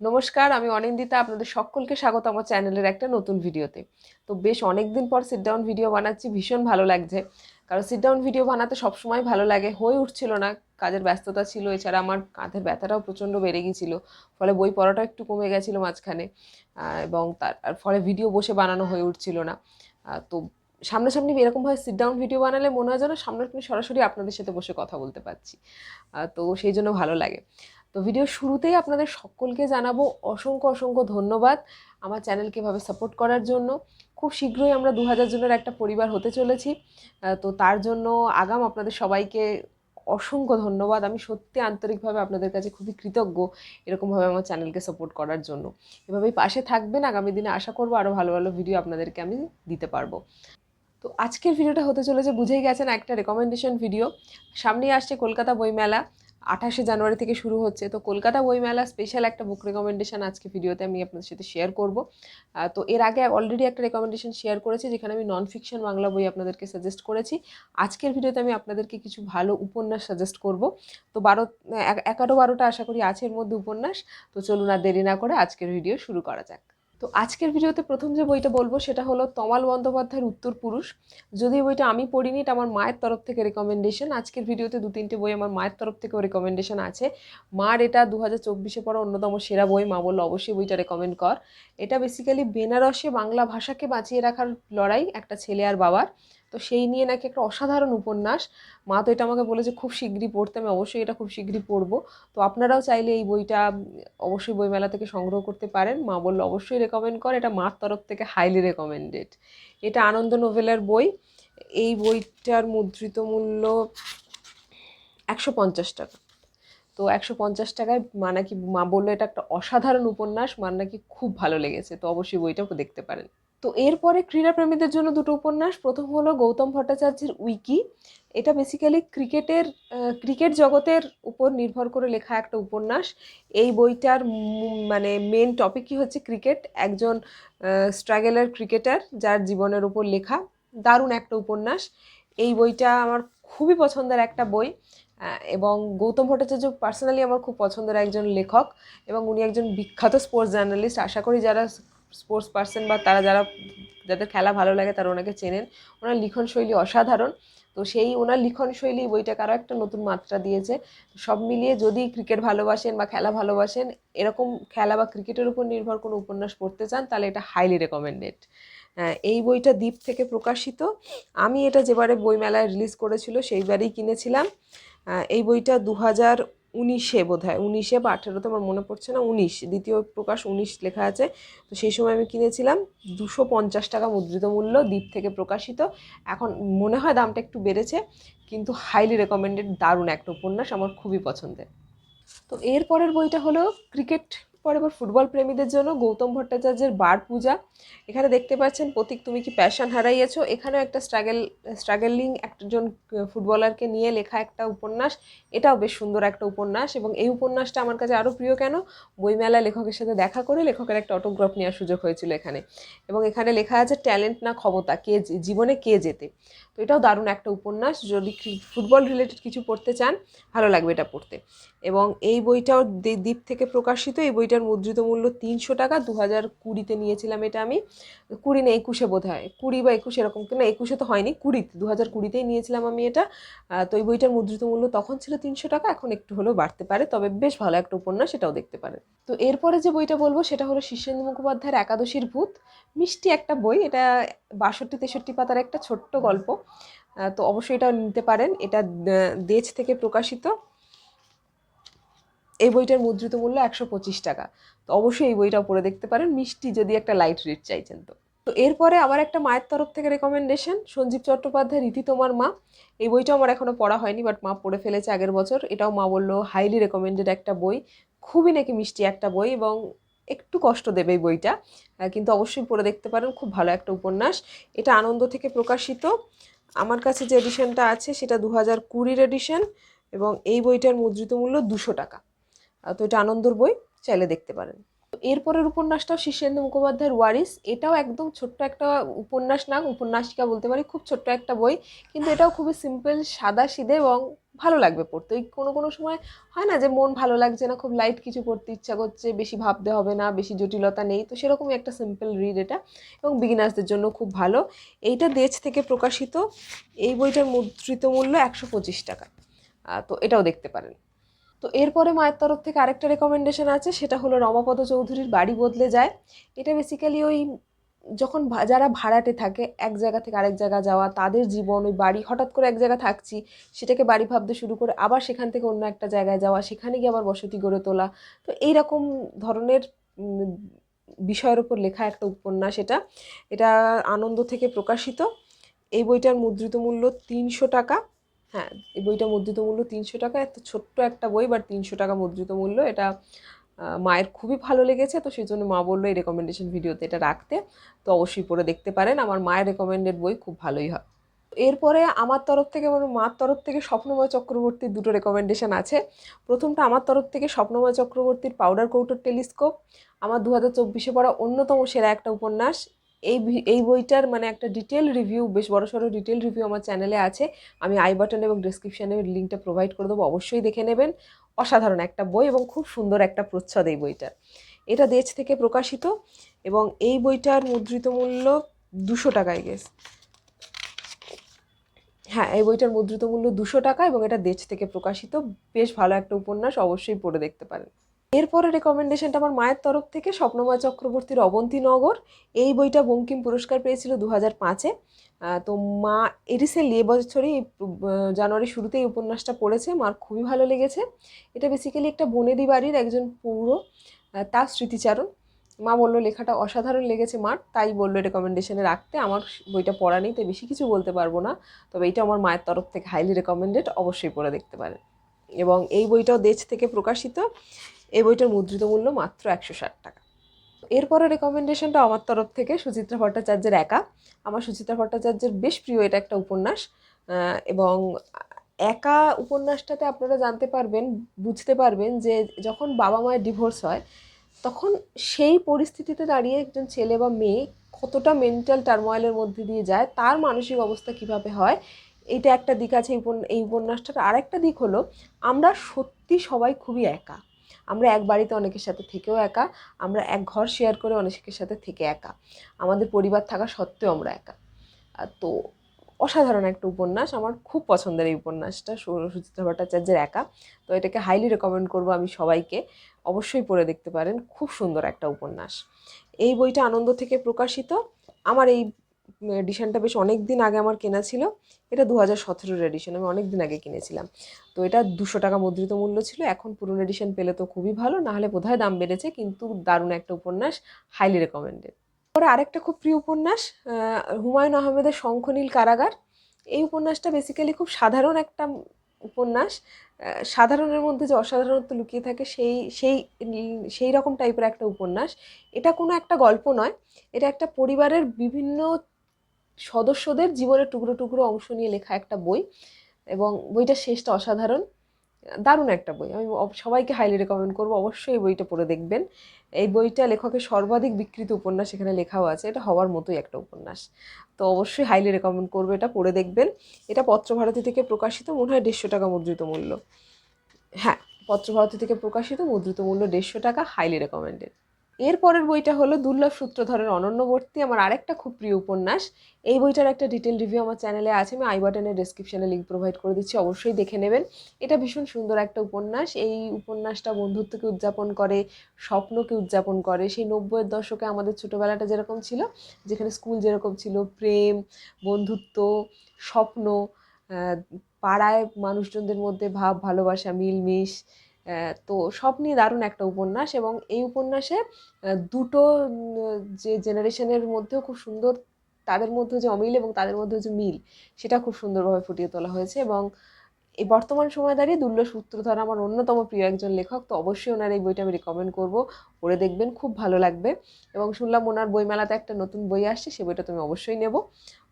নমস্কার, আমি অনিন্দিতা, আপনাদের সকলকে স্বাগত আমার চ্যানেলের একটা নতুন ভিডিওতে। তো বেশ অনেক দিন পর সিট ডাউন ভিডিও বানাচ্ছি, ভীষণ ভালো লাগছে। কারণ সিট ডাউন ভিডিও বানাতে সবসময় ভালো লাগে, হয়ে উঠছিল না, কাজের ব্যস্ততা ছিল, এছাড়া আমার কাঁধের ব্যথাটাও প্রচণ্ড বেড়ে গিয়েছিল, ফলে বই পড়াটা একটু কমে গেছিল মাঝখানে এবং তার ফলে ভিডিও বসে বানানো হয়ে উঠছিল না। তো সামনাসামনি এরকমভাবে সিট ডাউন ভিডিও বানালে মনে হয় যেন সামনাসামনি সরাসরি আপনাদের সাথে বসে কথা বলতে পারছি। তো সেই জন্য ভালো লাগে। তো ভিডিও শুরুতেই আপনাদের সকলকে জানাব অসংখ্য অসংখ্য ধন্যবাদ আমার চ্যানেলকে এভাবে সাপোর্ট করার জন্য। খুব শীঘ্রই আমরা দু হাজার জনের একটা পরিবার হতে চলেছি। তো তার জন্য আগাম আপনাদের সবাইকে অসংখ্য ধন্যবাদ। আমি সত্যি আন্তরিকভাবে আপনাদের কাছে খুবই কৃতজ্ঞ এরকমভাবে আমার চ্যানেলকে সাপোর্ট করার জন্য। এভাবেই পাশে থাকবেন। আগামী দিনে আশা করব আরও ভালো ভালো ভিডিও আপনাদেরকে আমি দিতে পারব। তো আজকের ভিডিওটা হতে চলেছে, বুঝেই গেছেন, একটা রেকমেন্ডেশন ভিডিও সামনেই আসছে কলকাতা বইমেলা। আঠাশে জানুয়ারি থেকে শুরু হচ্ছে। তো কলকাতা বইমেলা স্পেশাল একটা বুক রেকমেন্ডেশন আজকে ভিডিওতে আমি আপনাদের সাথে শেয়ার করব। তো এর আগে অলরেডি একটা রেকমেন্ডেশন শেয়ার করেছি, যেখানে আমি নন ফিকশন বাংলা বই আপনাদেরকে সাজেস্ট করেছি। আজকের ভিডিওতে আমি আপনাদেরকে কিছু ভালো উপন্যাস সাজেস্ট করব। তো বারো এগারো বারোটা আশা করি আছে এর মধ্যে উপন্যাস। তো চলুন আর দেরি না করে আজকের ভিডিও শুরু করা যাক। তো আজকের ভিডিওতে প্রথম যে বইটা বলব, সেটা হলো তমাল বন্দ্যোপাধ্যায়ের উত্তর পুরুষ। যদি বইটা আমি পড়িনি, এটা আমার মায়ের তরফ থেকে রেকমেন্ডেশন আজকের ভিডিওতে দু তিনটে বই আমার মায়ের তরফ থেকেও রেকমেন্ডেশন আছে। মার এটা দু হাজার চব্বিশে পড়া অন্যতম সেরা বই, মা বলল অবশ্যই বইটা রেকমেন্ড কর। এটা বেসিক্যালি বেনারসে বাংলা ভাষাকে বাঁচিয়ে রাখার লড়াই একটা ছেলে আর বাবার। তো সেই নিয়ে নাকি একটা অসাধারণ উপন্যাস। মা তো এটা আমাকে বলেছে খুব শীঘ্রই পড়তে, আমি অবশ্যই এটা খুব শীঘ্রই পড়ব। তো আপনারাও চাইলে এই বইটা অবশ্যই বইমেলা থেকে সংগ্রহ করতে পারেন। মা বলল, অবশ্যই রেকমেন্ড কর, এটা মার তরফ থেকে হাইলি রেকমেন্ডেড এটা আনন্দ নোভেলের বই। এই বইটার মুদ্রিত মূল্য একশো পঞ্চাশ টাকা। তো একশো পঞ্চাশ টাকায় মা নাকি, মা বলল, এটা একটা অসাধারণ উপন্যাস, মার নাকি খুব ভালো লেগেছে। তো অবশ্যই বইটা দেখতে পারেন। তো এরপরে ক্রীড়াপ্রেমীদের জন্য দুটো উপন্যাস। প্রথম হলো গৌতম ভট্টাচার্যের উইকি। এটা বেসিক্যালি ক্রিকেটের ক্রিকেট জগতের উপর নির্ভর করে লেখা একটা উপন্যাস। এই বইটার মানে মেন টপিকই হচ্ছে ক্রিকেট। একজন স্ট্রাগেলার ক্রিকেটার যার জীবনের উপর লেখা। দারুণ একটা উপন্যাস। এই বইটা আমার খুবই পছন্দের একটা বই। এবং গৌতম ভট্টাচার্য পার্সোনালি আমার খুব পছন্দের একজন লেখক। এবং উনি একজন বিখ্যাত স্পোর্টস জার্নালিস্ট আশা করি যারা স্পোর্টস পার্সন বা তারা যারা, যাদের খেলা ভালো লাগে তারা ওনাকে চেনেন। ওনার লিখন শৈলী অসাধারণ। তো সেই ওনার লিখন শৈলী বইটাকে আরও একটা নতুন মাত্রা দিয়েছে। সব মিলিয়ে যদি ক্রিকেট ভালোবাসেন বা খেলা ভালোবাসেন, এরকম খেলা বা ক্রিকেটের উপর নির্ভর কোনো উপন্যাস পড়তে চান, তাহলে এটা হাইলি রেকমেন্ডেড এই বইটা দ্বীপ থেকে প্রকাশিত। আমি এটা যেবারে বইমেলায় রিলিজ করেছিল, সেইবারেই কিনেছিলাম। এই বইটা দু হাজার উনিশে বোধ হয় উনিশে বা আঠেরোতে আমার মনে পড়ছে না, উনিশ, দ্বিতীয় প্রকাশ উনিশ লেখা আছে। তো সেই সময় আমি কিনেছিলাম, দুশো পঞ্চাশ টাকা মুদ্রিত মূল্য, দ্বীপ থেকে প্রকাশিত। এখন মনে হয় দামটা একটু বেড়েছে, কিন্তু হাইলি রেকমেন্ডেড দারুণ একটা উপন্যাস, আমার খুবই পছন্দের। তো এর পরের বইটা হলো ক্রিকেট পরে এবার ফুটবল প্রেমীদের জন্য গৌতম ভট্টাচার্যের বার পূজা। এখানে দেখতে পাচ্ছেন, প্রতীক তুমি কি প্যাশন হারাইয়েছো? এখানেও একটা স্ট্রাগেল স্ট্রাগলিং একজন ফুটবলারকে নিয়ে লেখা একটা উপন্যাস। এটাও বেশ সুন্দর একটা উপন্যাস এবং এই উপন্যাসটা আমার কাছে আরও প্রিয় কেন? বইমেলা লেখকের সাথে দেখা করে লেখকের একটা অটোগ্রাফ নেওয়ার সুযোগ হয়েছিল এখানে। এবং এখানে লেখা আছে ট্যালেন্ট না ক্ষমতা, কে জীবনে কে যেতে? তো এটাও দারুণ একটা উপন্যাস। যদি ফুটবল রিলেটেড কিছু পড়তে চান, ভালো লাগবে এটা পড়তে। এবং এই বইটাও দ্বীপ থেকে প্রকাশিত, এই বইটার মুদ্রিত মূল্য তিনশো টাকা দু হাজার কুড়িতে নিয়েছিলাম এটা আমি। কুড়ি না একুশে বোধ হয় কুড়ি বা একুশে এরকম না একুশে তো হয়নি, কুড়িতে দু হাজার কুড়িতেই নিয়েছিলাম আমি এটা। তো এই বইটার মুদ্রিত মূল্য তখন ছিল তিনশো টাকা, এখন একটু হলেও বাড়তে পারে, তবে বেশ ভালো একটা উপন্যাস সেটাও দেখতে পারেন। তো এরপরে যে বইটা বলব, সেটা হলো শীর্ষেন্দু মুখোপাধ্যায়ের একাদশীর ভূত। মিষ্টি একটা বই, এটা বাষট্টি, তেষট্টি পাতার একটা ছোট্ট গল্প। তো অবশ্যই এটা নিতে পারেন। এটা দেশ থেকে প্রকাশিত। এই বইটার মুদ্রিত মূল্য একশো পঁচিশ টাকা। তো অবশ্যই এই বইটাও পড়ে দেখতে পারেন, মিষ্টি যদি একটা লাইট রিড চাইছেন তো। তো এরপরে আবার একটা মায়ের তরফ থেকে রেকমেন্ডেশন সঞ্জীব চট্টোপাধ্যায়, রীতি তোমার মা। এই বইটাও আমার এখনও পড়া হয়নি বাট মা পড়ে ফেলেছে আগের বছর। এটাও মা বলল হাইলি রেকমেন্ডেড একটা বই। খুবই নাকি মিষ্টি একটা বই এবং একটু কষ্ট দেবে এই বইটা। কিন্তু অবশ্যই পড়ে দেখতে পারেন, খুব ভালো একটা উপন্যাস। এটা আনন্দ থেকে প্রকাশিত। আমার কাছে যে এডিশনটা আছে, সেটা দু হাজার কুড়ির এডিশন এবং এই বইটার মুদ্রিত মূল্য দুশো টাকা। তো এটা আনন্দর বই, চাইলে দেখতে পারেন। এরপরের উপন্যাসটাও শীর্ষেন্দু মুখোপাধ্যায়ের ওয়ারিস এটাও একদম ছোট্ট একটা উপন্যাস না, উপন্যাসিকা বলতে পারি, খুব ছোট্ট একটা বই। কিন্তু এটাও খুবই সিম্পল সাদা, সিধে এবং ভালো লাগবে পড়তে। ওই কোনো কোনো সময় হয় না যে মন ভালো লাগছে না, খুব লাইট কিছু পড়তে ইচ্ছা করছে, বেশি ভাবতে হবে না, বেশি জটিলতা নেই। তো সেরকমই একটা সিম্পল রিড এটা এবং বিগিনার্সদের জন্য খুব ভালো। এইটা দেশ থেকে প্রকাশিত। এই বইটার মুদ্রিত মূল্য একশো পঁচিশ টাকা। তো এটাও দেখতে পারেন। তো এরপরে মায়ের তরফ থেকে আরেকটা রেকমেন্ডেশন আছে, সেটা হলো রমাপদ চৌধুরীর বাড়ি বদলে যায়। এটা বেসিক্যালি ওই যখন যারা ভাড়াটে থাকে, এক জায়গা থেকে আরেক জায়গা যাওয়া, তাদের জীবন, ওই বাড়ি হঠাৎ করে এক জায়গা থাকছি, সেটাকে বাড়ি ভাবতে শুরু করে আবার সেখান থেকে অন্য একটা জায়গায় যাওয়া, সেখানে গিয়ে আবার বসতি গড়ে তোলা। তো এই রকম ধরনের বিষয়ের ওপর লেখা একটা উপন্যাস এটা। এটা আনন্দ থেকে প্রকাশিত। এই বইটার মুদ্রিত মূল্য তিনশো টাকা। হ্যাঁ এই বইটা মুদ্রিত মূল্য তিনশো টাকা। এত ছোট্ট একটা বই বাট তিনশো টাকা মুদ্রিত মূল্য। এটা মায়ের খুবই ভালো লেগেছে, তো সেই জন্য মা বলল, এই রেকমেন্ডেশন ভিডিওতে এটা রাখতে। তো অবশ্যই পড়ে দেখতে পারেন। আমার মায়ের রেকমেন্ডেড বই খুব ভালোই হয়। এরপরে আমার তরফ থেকে, আমার মার তরফ থেকে স্বপ্নময় চক্রবর্তীর দুটো রেকমেন্ডেশন আছে। প্রথমটা আমার তরফ থেকে স্বপ্নময় চক্রবর্তীর পাউডার কৌটোর টেলিস্কোপ আমার দু হাজার চব্বিশে পড়া অন্যতম সেরা একটা উপন্যাস। এই এই বইটার মানে একটা ডিটেল রিভিউ বেশ বড় সড়ো ডিটেল রিভিউ আমার চ্যানেলে আছে। আমি আই বাটন এবং ডিসক্রিপশানে লিঙ্কটা প্রোভাইড করে দেবো, অবশ্যই দেখে নেবেন। অসাধারণ একটা বই এবং খুব সুন্দর একটা প্রচ্ছদ এই বইটার। এটা দেশ থেকে প্রকাশিত এবং এই বইটার মুদ্রিত মূল্য দুশো টাকায় গেস হ্যাঁ এই বইটার মুদ্রিত মূল্য দুশো টাকা এবং এটা দেশ থেকে প্রকাশিত। বেশ ভালো একটা উপন্যাস, অবশ্যই পড়ে দেখতে পারেন। এরপরে রেকমেন্ডেশনটা আমার মায়ের তরফ থেকে স্বপ্নময় চক্রবর্তীর অবন্তীনগর। এই বইটা বঙ্কিম পুরস্কার পেয়েছিল দু হাজার পাঁচে তো মা রিসেন্টলি এবছরই আহ, জানুয়ারির শুরুতে এই উপন্যাসটা পড়েছে। মার খুবই ভালো লেগেছে। এটা বেসিক্যালি একটা বনেদি বাড়ির একজন পৌর তার স্মৃতিচারণ। মা বলল লেখাটা অসাধারণ লেগেছে মার। তাই বলল রেকমেন্ডেশনে রাখতে। আমার বইটা পড়া নেই তাই বেশি কিছু বলতে পারব না। তবে এটা আমার মায়ের তরফ থেকে হাইলি রেকমেন্ডেড অবশ্যই পড়ে দেখতে পারেন। এবং এই বইটাও দেশ থেকে প্রকাশিত। এই বইটার মুদ্রিত মূল্য মাত্র একশো ষাট টাকা। এরপরে রেকমেন্ডেশনটা আমার তরফ থেকে সুচিত্রা ভট্টাচার্যের একা। আমার সুচিত্রা ভট্টাচার্যের বেশ প্রিয় এটা একটা উপন্যাস। এবং একা উপন্যাসটাতে আপনারা জানতে পারবেন, বুঝতে পারবেন যে যখন বাবা মায়ের ডিভোর্স হয়, তখন সেই পরিস্থিতিতে দাঁড়িয়ে একজন ছেলে বা মেয়ে কতটা মেন্টাল টার্ময়েলের মধ্যে দিয়ে যায়, তার মানসিক অবস্থা কীভাবে হয়, এটা একটা দিক আছে এই উপন- এই উপন্যাসটার। আরেকটা দিক হলো, আমরা সত্যি সবাই খুবই একা। আমরা এক বাড়িতে অনেকের সাথে থেকেও একা, আমরা এক ঘর শেয়ার করে অনেকের সাথে থেকে একা। আমাদের পরিবার থাকা সত্ত্বেও আমরা একা। তো অসাধারণ একটা উপন্যাস, আমার খুব পছন্দের এই উপন্যাসটা সুচিত্রা ভট্টাচার্যের একা। তো এটাকে হাইলি রেকমেন্ড করব আমি সবাইকে। অবশ্যই পড়ে দেখতে পারেন, খুব সুন্দর একটা উপন্যাস। এই বইটা আনন্দ থেকে প্রকাশিত। আমার এই এডিশনটা বেশ অনেক দিন আগে আমার কেনা ছিল। এটা দু হাজার সতেরোর এডিশন আমি অনেক দিন আগে কিনেছিলাম। তো এটা দুশো টাকা মুদ্রিত মূল্য ছিল, এখন পুরনো এডিশন পেলে তো খুবই ভালো নাহলে বোধহয় দাম বেড়েছে, কিন্তু দারুণ একটা উপন্যাস হাইলি রেকমেন্ডেড পরে আরেকটা খুব প্রিয় উপন্যাস হুমায়ুন আহমেদের শঙ্খনীল কারাগার। এই উপন্যাসটা বেসিক্যালি খুব সাধারণ একটা উপন্যাস সাধারণের মধ্যে যে অসাধারণত্ব লুকিয়ে থাকে সেই সেই সেই রকম টাইপের একটা উপন্যাস। এটা কোনো একটা গল্প নয়, এটা একটা পরিবারের বিভিন্ন সদস্যদের জীবনের টুকরো টুকরো অংশ নিয়ে লেখা একটা বই এবং বইটার শেষটা অসাধারণ। দারুণ একটা বই। আমি সবাইকে হাইলি রেকমেন্ড করব। অবশ্যই এই বইটা পড়ে দেখবেন। এই বইটা লেখকের সর্বাধিক বিকৃত উপন্যাস এখানে লেখাও আছে। এটা হওয়ার মতোই একটা উপন্যাস। তো অবশ্যই হাইলি রেকমেন্ড করব এটা, পড়ে দেখবেন। এটা পত্রভারতী থেকে প্রকাশিত, মনে হয় দেড়শো টাকা মুদ্রিত মূল্য। হ্যাঁ পত্রভারতী থেকে প্রকাশিত, মুদ্রিত মূল্য দেড়শো টাকা হাইলি রেকমেন্ডেড এরপরের বইটা হলো দুর্লভ সূত্রধরের অনন্যবর্তী, আমার আরেকটা খুব প্রিয় উপন্যাস। এই বইটার একটা ডিটেল রিভিউ আমার চ্যানেলে আছে, আমি আই বাটনের ডেসক্রিপশনে লিঙ্ক প্রোভাইড করে দিচ্ছি, অবশ্যই দেখে নেবেন। এটা ভীষণ সুন্দর একটা উপন্যাস, এই উপন্যাসটা বন্ধুত্বকে উদযাপন করে, স্বপ্নকে উদযাপন করে। সেই নব্বইয়ের দশকে আমাদের ছোটোবেলাটা যেরকম ছিল, যেখানে স্কুল যেরকম ছিল, প্রেম, বন্ধুত্ব, স্বপ্ন পাড়ায় মানুষজনদের মধ্যে ভাব, ভালোবাসা, মিলমিশ তো সব নিয়ে দারুণ একটা উপন্যাস এবং এই উপন্যাসে দুটো যে জেনারেশনের মধ্যেও খুব সুন্দর, তাদের মধ্যে যে অমিল এবং তাদের মধ্যে যে মিল, সেটা খুব সুন্দরভাবে ফুটিয়ে তোলা হয়েছে এবং এই বর্তমান সময় দাঁড়িয়ে দুর্লভ সূত্রধর আমার অন্যতম প্রিয় একজন লেখক, তো অবশ্যই ওনার এই বইটা আমি রিকমেন্ড করব, পড়ে দেখবেন, খুব ভালো লাগবে এবং শুনলাম ওনার বইমেলাতে একটা নতুন বই আসছে, সে বইটা তুমি অবশ্যই নেব।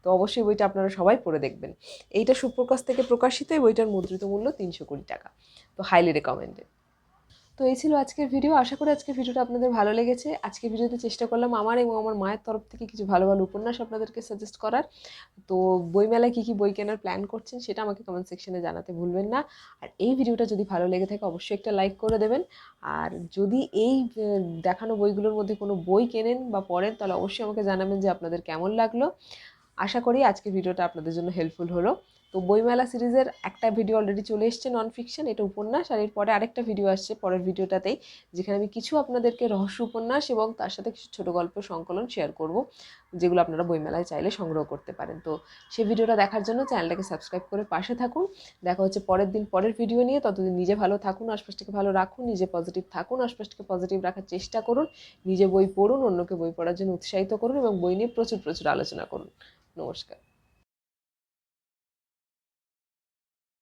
তো অবশ্যই বইটা আপনারা সবাই পড়ে দেখবেন। এইটা সুপ্রকাশ থেকে প্রকাশিত এই বইটার মুদ্রিত মূল্য তিনশো কোটি টাকা। তো হাইলি রেকমেন্ডেড তো এই ছিল আজকের ভিডিও আশা করি আজকের ভিডিওটা আপনাদের ভালো লেগেছে। আজকের ভিডিওতে চেষ্টা করলাম আমার এবং আমার মায়ের তরফ থেকে কিছু ভালো ভালো উপন্যাস আপনাদেরকে সাজেস্ট করার। তো বইমেলায় কী কী বই কেনার প্ল্যান করছেন সেটা আমাকে কমেন্ট সেকশনে জানাতে ভুলবেন না। আর এই ভিডিওটা যদি ভালো লেগে থাকে অবশ্যই একটা লাইক করে দেবেন। আর যদি এই দেখানো বইগুলোর মধ্যে কোনো বই কেনেন বা পড়েন তাহলে অবশ্যই আমাকে জানাবেন যে আপনাদের কেমন লাগল। আশা করি আজকের ভিডিওটা আপনাদের জন্য হেল্পফুল হলো। তো বইমেলা সিরিজের একটা ভিডিও অলরেডি চলে এসছে নন ফিকশন এটা উপন্যাস, আর এরপরে আরেকটা ভিডিও আসছে পরের ভিডিওটাতেই, যেখানে আমি কিছু আপনাদেরকে রহস্য উপন্যাস এবং তার সাথে কিছু ছোট গল্প সংকলন শেয়ার করব, যেগুলো আপনারা বইমেলায় চাইলে সংগ্রহ করতে পারেন। তো সেই ভিডিওটা দেখার জন্য চ্যানেলটাকে সাবস্ক্রাইব করে পাশে থাকুন। দেখা হচ্ছে পরের দিন পরের ভিডিও নিয়ে। ততদিন নিজে ভালো থাকুন, আশপাশটাকে ভালো রাখুন, নিজে পজিটিভ থাকুন, আশপাশটাকে পজিটিভ রাখার চেষ্টা করুন, নিজে বই পড়ুন, অন্যকে বই পড়ার জন্য উৎসাহিত করুন এবং বই নিয়ে প্রচুর প্রচুর আলোচনা করুন। নমস্কার।